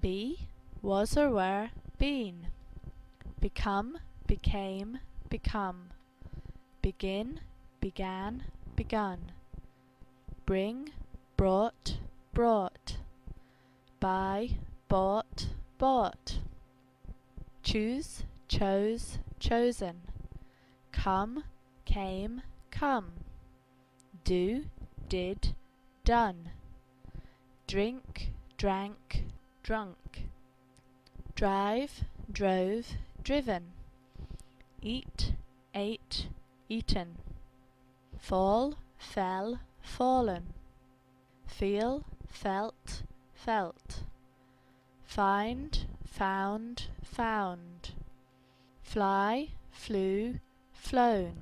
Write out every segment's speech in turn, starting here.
Be, was or were, been. Become, became, become. Begin, began, begun. Bring, brought, brought. Buy, bought, bought. Choose, chose, chosen. Come, came, come. Do, did, done. Drink, drank, drunk. Drive, drove, driven. Eat, ate, eaten. Fall, fell, fallen. Feel, felt, felt. Find, found, found. Fly, flew, flown.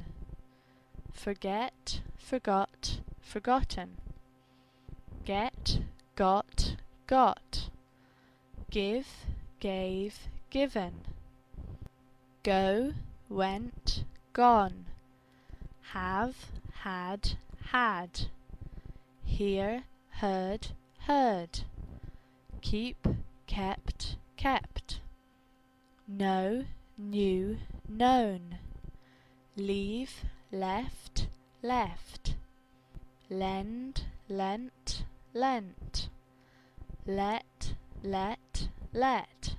Forget, forgot, forgotten. Get, got, got. Give, gave, given. Go, went, gone. Have, had, had. Hear, heard, heard. Keep, kept, kept. Know, knew, known. Leave, left, left. Lend, lent, lent. Let, let, let.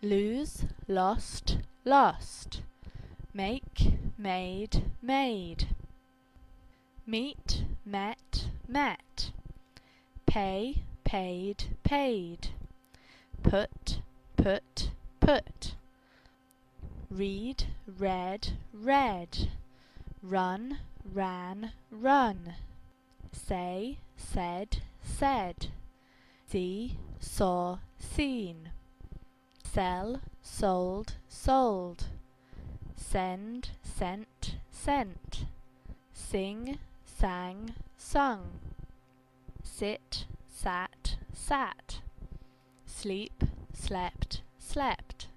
Lose, lost, lost. Make, made, made. Meet, met, met. Pay, paid, paid. Put, put, put. Read, read, read. Run, ran, run. Say, said, said. See, saw, seen. Sell, sold, sold. Send, sent, sent. Sing, sang, sung. Sit, sat, sat. Sleep, slept, slept.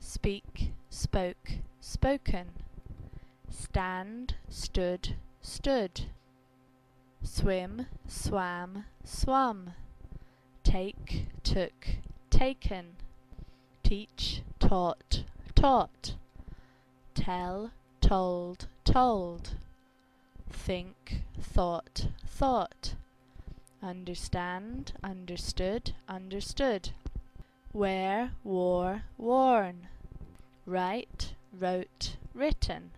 Speak, spoke, spoken. Stand, stood, stood. Swim, swam, swum. Take, took, taken. Teach, taught, taught. Tell, told, told. Think, thought, thought. Understand, understood, understood. Wear, wore, worn. Write, wrote, written.